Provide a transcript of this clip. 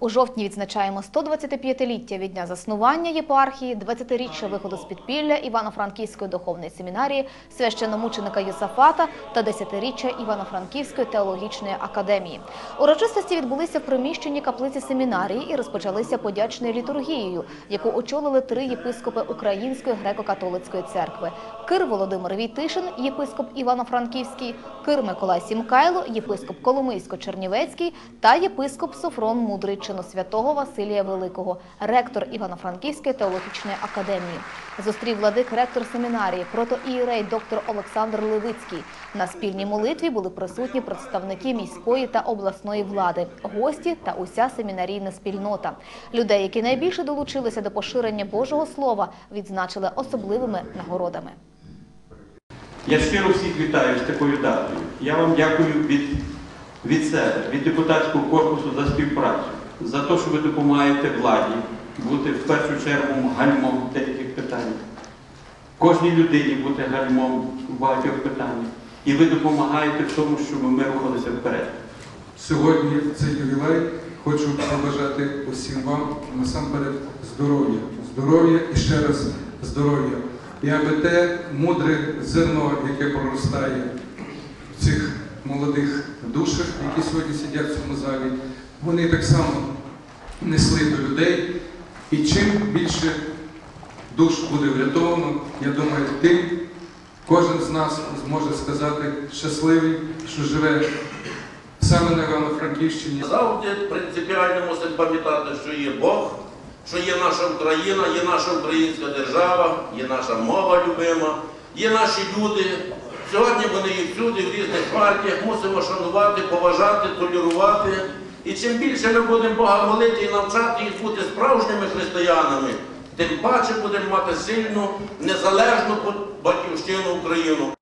У жовтні відзначаємо 125-ліття від дня заснування єпархії, 20-річчя виходу з підпілля Івано-Франківської духовної семінарії, священномученика Юсафата та 10-річчя Івано-Франківської теологічної академії. Урочистості відбулися в приміщенні каплиці семінарії і розпочалися подячною літургією, яку очолили три єпископи Української греко-католицької церкви: Кир Володимир Війтишин, єпископ Івано-Франківський, Кир Миколай Сімкайло, єпископ Коломийсько-Чернівецький та єпископ Софрон Мудрий чину святого Василія Великого, ректор Івано-Франківської теологічної академії. Зустрів владик ректор семінарії, протоієрей доктор Олександр Левицький. На спільній молитві були присутні представники міської та обласної влади, гості та уся семінарійна спільнота. Людей, які найбільше долучилися до поширення Божого Слова, відзначили особливими нагородами. Я щиро всіх вітаю з такою датою. Я вам дякую від, від себе, від депутатського корпусу за співпрацю, за те, що ви допомагаєте владі бути в першу чергу гальмом деяких питаннях. Кожній людині бути гальмом в багатьох питаннях. І ви допомагаєте в тому, щоб ми рухалися вперед. Сьогодні цей ювілей хочу побажати усім вам насамперед здоров'я. Здоров'я і ще раз здоров'я. І аби те мудре зерно, яке проростає в цих молодих душах, які сьогодні сидять в цьому залі, вони так само несли до людей. І чим більше душ буде врятовано, я думаю, тим кожен з нас зможе сказати щасливий, що живе саме на Івано-Франківщині. Завжди принципіально мусимо пам'ятати, що є Бог, що є наша Україна, є наша українська держава, є наша мова любима, є наші люди. Сьогодні вони є всюди, в різних партіях, мусимо шанувати, поважати, толерувати. І чим більше ми будемо Бога молити і навчати їх бути справжніми християнами, тим паче будемо мати сильну, незалежну батьківщину Україну.